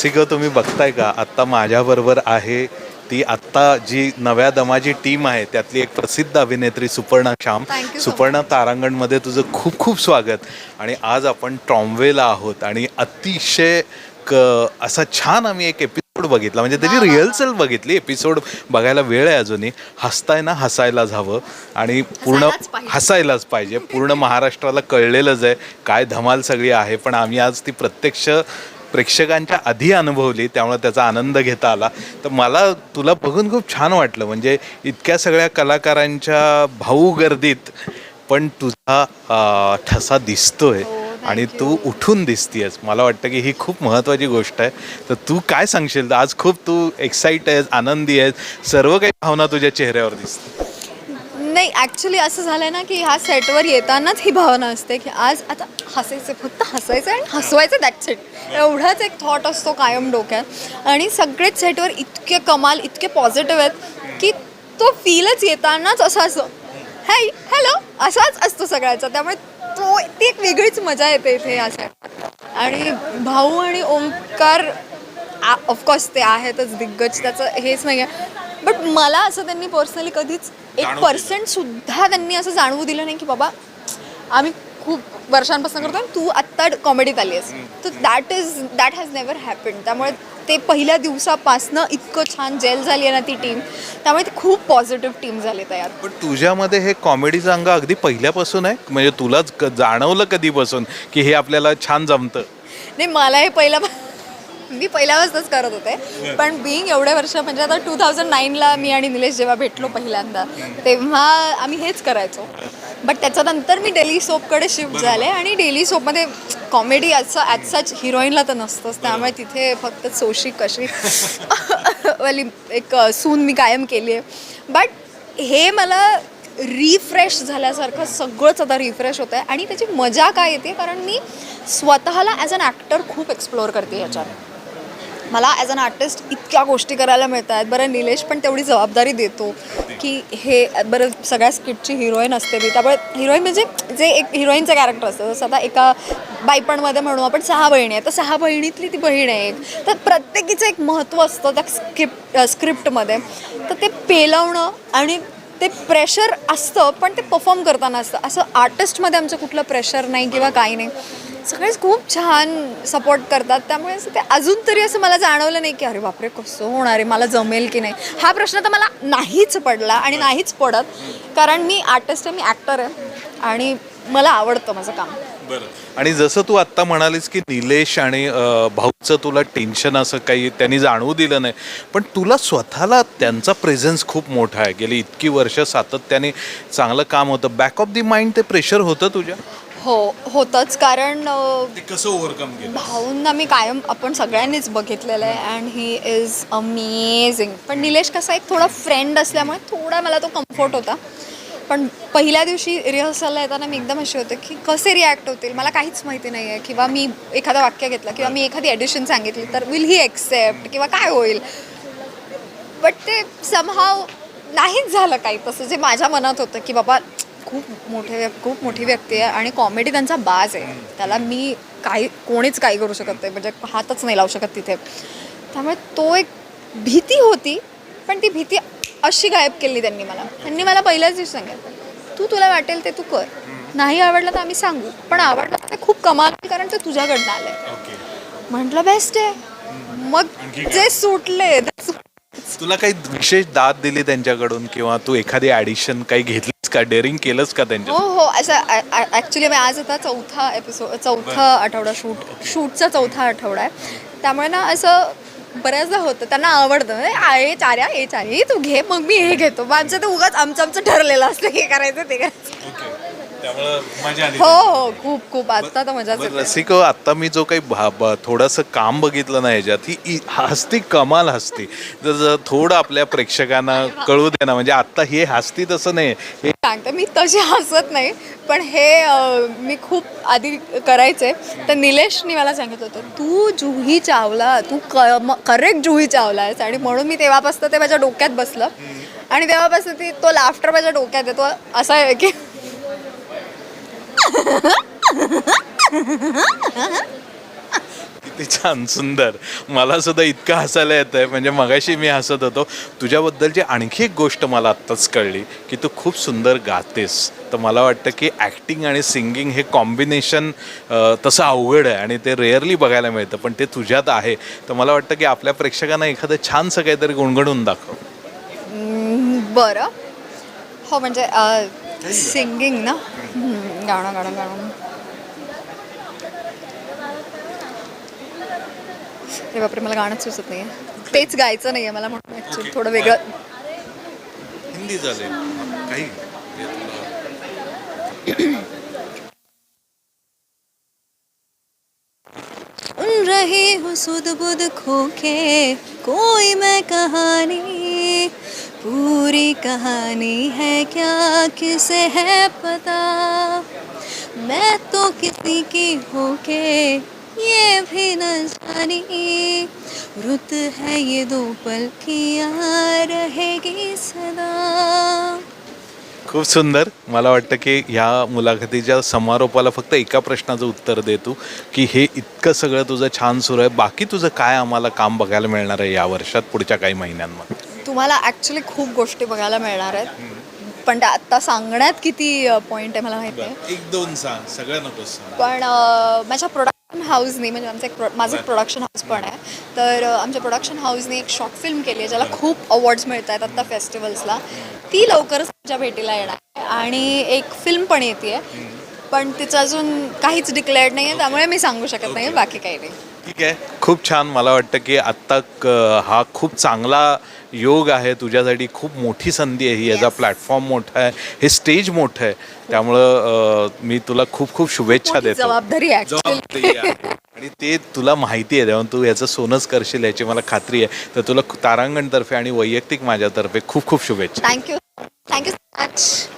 रसिक तुम्ही बघताय का? आत्ता माझ्याबरोबर आहे ती आत्ता जी नव्या दमाची टीम आहे त्यातली एक प्रसिद्ध अभिनेत्री सुपर्णा श्याम. सुपर्णा तारांगणमध्ये तुझं खूप खूप स्वागत. आणि आज आपण ट्रॉम्वेला आहोत आणि अतिशय क असा छान आम्ही एक एपिसोड बघितला. म्हणजे त्याची रिहर्सल बघितली. एपिसोड बघायला वेळ आहे अजूनही. हसताय ना हसायलाच हवं. आणि पूर्ण. हसायलाच पाहिजे. पूर्ण महाराष्ट्राला कळलेलंच आहे. काय धमाल सगळी आहे पण आम्ही आज ती प्रत्यक्ष प्रेक्षकांच्या आधी अनुभवली त्यामुळे त्याचा आनंद घेता आला. तर मला तुला बघून खूप छान वाटलं. म्हणजे इतक्या सगळ्या कलाकारांच्या भाऊ गर्दीत पण तुझा ठसा दिसतोय हो, आणि तू उठून दिसतीयस. मला वाटतं की ही खूप महत्त्वाची गोष्ट आहे. तर तू काय सांगशील? आज खूप तू एक्साइट आहेस आनंदी आहेस. सर्व काही भावना तुझ्या चेहऱ्यावर दिसते नाही ॲक्च्युली असं झालंय ना की ह्या सेटवर येतानाच ही भावना असते की आज आता हसायचं फक्त हसायचं आणि हसवायचं दॅट सेट एवढाच एक थॉट असतो कायम डोक्यात. आणि सगळेच सेटवर इतके कमाल इतके पॉझिटिव्ह आहेत की तो फीलच येतानाच असा असं हाय हॅलो असाच असतो सगळ्याचा. त्यामुळे तो ती एक वेगळीच मजा येते इथे या सेट आणि भाऊ आणि ओंकार ऑफकोर्स ते आहेतच दिग्गज त्याचं हेच नाही आहे बट मला असं त्यांनी पर्सनली कधीच एक जाणवू पर्सेंट सुद्धा त्यांनी असं जाणवू दिलं नाही की बाबा आम्ही खूप वर्षांपासून करतो आणि तू आत्ता कॉमेडीत आली आहेस. तर that is that has never happen त्यामुळे ते पहिल्या दिवसापासनं इतकं छान जेल झाली आहे ना ती टीम त्यामुळे ती खूप पॉझिटिव्ह टीम झाली तयार पण तुझ्यामध्ये हे कॉमेडीचं अंग अगदी पहिल्यापासून आहे? म्हणजे तुलाच क- जाणवलं कधीपासून की हे आपल्याला छान जमतं? नाही मला हे पहिला मी पहिल्यापासूनच करत होते. पण बिईंग एवढ्या वर्ष म्हणजे आता टू थाउजंड नाईनला मी आणि निलेश जेव्हा भेटलो पहिल्यांदा तेव्हा आम्ही हेच करायचो. बट त्याच्यानंतर मी डेली सोपकडे शिफ्ट झाले आणि डेली सोपमध्ये कॉमेडी असं ॲज सच हिरोईनला तर नसतंच. त्यामुळे तिथे फक्त सोशी कशी वाली एक सून मी कायम केली आहे बट हे मला रिफ्रेश झाल्यासारखं सगळंच आता रिफ्रेश होतं आहे आणि त्याची मजा काय येते? कारण मी स्वतःला ॲज अन ॲक्टर खूप एक्सप्लोअर करते ह्याच्यात. मला ॲज अन आर्टिस्ट इतक्या गोष्टी करायला मिळत आहेत. बरं निलेश पण तेवढी जबाबदारी देतो की हे बरं सगळ्या स्किटची हिरोईन असते मी त्यामुळे हिरोईन म्हणजे जे एक हिरोईनचं कॅरेक्टर असतं जसं आता एका बायपणमध्ये म्हणू आपण सहा बहिणी आहे तर सहा बहिणीतली ती बहीण आहे एक. तर प्रत्येकीचं एक महत्त्व असतं त्या स्क्रिप्ट स्क्रिप्टमध्ये तर ते पेलवणं आणि ते प्रेशर असतं पण ते परफॉर्म करताना असतं. असं आर्टिस्टमध्ये आमचं कुठलं प्रेशर नाही किंवा काही नाही. सगळेच खूप छान सपोर्ट करतात. त्यामुळे असं ते अजून तरी असं मला जाणवलं नाही की अरे बापरे कसं होणार आहे? मला जमेल की नाही? हा प्रश्न तर मला नाहीच पडला आणि नाहीच पडत. कारण मी आर्टिस्ट आहे मी ॲक्टर आहे. आणि मला आवडतं माझं काम. आणि जसं तू आत्ता म्हणालीस की निलेश आणि अं, भाऊचं तुला टेन्शन असं काही त्यांनी जाणवू दिलं नाही पण तुला स्वतःला त्यांचा प्रेझेन्स खूप मोठा आहे. गेली इतकी वर्ष सातत्याने चांगलं काम होतं. बॅक ऑफ दी माइंड ते प्रेशर होतं तुझ्या? हो होतंच. कारण अं, ते कसं ओव्हरकम केलं भाऊंना मी कायम आपण सगळ्यांनीच बघितलेलं आहे अँड ही इज अमेझिंग पण निलेश कसा एक थोडा फ्रेंड असल्यामुळे थोडा मला तो कम्फर्ट होता. पण पहिल्या दिवशी रिहर्सलला येताना मी एकदम अशी होते की कसे रिॲक्ट होतील? मला काहीच माहिती नाही आहे किंवा मी एखादं वाक्य घेतलं किंवा मी एखादी ॲडिशन सांगितली तर विल ही एक्सेप्ट किंवा काय होईल? बट ते समहाव नाहीच झालं काही. तसं जे माझ्या मनात होतं की बाबा खूप मोठे खूप मोठी व्यक्ती आहे आणि कॉमेडी त्यांचा बाज आहे. त्याला मी काही कोणीच काही करू शकत नाही. म्हणजे हातच नाही लावू शकत तिथे. त्यामुळे तो एक भीती होती पण ती भीती अशी गायब केली त्यांनी मला. त्यांनी मला पहिल्याच दिवशी सांगितलं तू तुला वाटेल ते तू कर. नाही आवडलं तर आम्ही सांगू. पण आवडलं तर ते खूप कमाल कारण ते तुझ्याकडनं आलंय. म्हटलं बेस्ट आहे. मग जे सुटले तुला काही विशेष दाद दिली त्यांच्याकडून किंवा तू एखादी ॲडिशन काही घेतलीस का? डेअरिंग केलंस का त्यांच्या हो हो. असं ॲक्च्युली मी आज आता चौथा एपिसोड चौथा आठवडा शूट शूटचा चौथा आठवडा आहे. त्यामुळे ना असं बऱ्याचदा होतं. त्यांना आवडतं. म्हणजे आहे हे चार्या हे चार्या हे तू घे मग मी हे घेतो. माणसं तर उगाच आमचं आमचं ठरलेलं असतं हे करायचं ते करायचं. हो हो खूप खूप. आता तर मजाच बरं, येते. रसिको आता मी जो काही भा- ब- थोडंसं काम बघितलं ना ह्याच्यात ही इ- हसती कमाल हसती. जर जर थोडं आपल्या प्रेक्षकांना कळू दे ना म्हणजे आता हे हसती तसं नाही. हे सांगते मी तशी हसत नाही पण हे अं, मी खूप आधी करायचे. तर निलेशनी मला सांगितलं होतं तू जुही चावला तू करेक्ट जुही चावला आहेस आणि म्हणून मी तेव्हापासून ते माझ्या डोक्यात बसलं. आणि तेव्हापासून ती तो लाफ्टर माझ्या डोक्यात येतो. असा आहे की किती छान सुंदर. मला सुद्धा इतकं हसायला येत आहे म्हणजे मगाशी मी हसत होतो. तुझ्याबद्दलची आणखी एक गोष्ट मला आत्ताच कळली की तू खूप सुंदर गातेस. तर मला वाटतं की ॲक्टिंग आणि सिंगिंग हे कॉम्बिनेशन तसं अवघड आहे आणि ते रेअरली बघायला मिळतं पण ते तुझ्यात आहे. तर मला वाटतं की आपल्या प्रेक्षकांना एखादं छानसं काहीतरी गुणगणून दाखव. बरं. हो म्हणजे सिंगिंग ना? गाणं गाणं गाणं. हे बापरे मला गाणंच सुचत नाही तेच गायचं नाही आहे मला म्हणून ॲक्च्युली थोडं वेगळं. हिंदी चालेल काही? उन रही हूँ सुध बुध खो के कोई मैं कहानी? पूरी कहानी है क्या किसे है पता? मैं तो किसी की होके ये भी न जानी। रुत है ये दो पल की रहेगी सदा। खूप सुंदर. मला वाटतं की ह्या मुलाखतीच्या समारोपाला फक्त एका प्रश्नाचं उत्तर दे तू की हे इतकं सगळं तुझं छान सुरू आहे. बाकी तुझं काय आम्हाला काम बघायला मिळणार आहे या वर्षात पुढच्या काही महिन्यांमध्ये? तुम्हाला ॲक्च्युली खूप गोष्टी बघायला मिळणार आहेत. पण त्या आत्ता सांगण्यात किती पॉईंट आहे मला माहिती आहे. एक दोन सांग. सगळं नको सांग. पण अ, माझ्या प्रोडक्शन हाऊसने म्हणजे आमचं एक प्रो माझं एक प्रोडक्शन हाऊस पण आहे. तर आमच्या प्रोडक्शन हाऊसने एक शॉर्ट फिल्म केली आहे ज्याला खूप अवॉर्ड्स मिळत आहेत आत्ता फेस्टिवल्सला ती लवकरच तुमच्या भेटीला येणार आहे. आणि एक फिल्म पण येते पण तिचं अजून काहीच डिक्लेअर्ड नाही आहे त्यामुळे मी सांगू शकत नाही. बाकी काही नाही. ठीक आहे. खूप छान मला वाटतं की आत्ता हा खूप चांगला योग आहे. तुझ्यासाठी खूप मोठी संधी आहे. ही याचा. प्लॅटफॉर्म मोठा आहे. हे स्टेज मोठं आहे. त्यामुळं अं, मी तुला खूप खूप शुभेच्छा मोठी देतो. जबाबदारी आहे actually. जबाबदारी आहे. आणि ते तुला माहिती आहे. तेव्हा तू याचं सोनंच करशील याची मला खात्री आहे. तर तुला तारांगणतर्फे आणि वैयक्तिक माझ्यातर्फे खूप खूप शुभेच्छा. Thank you thank you so much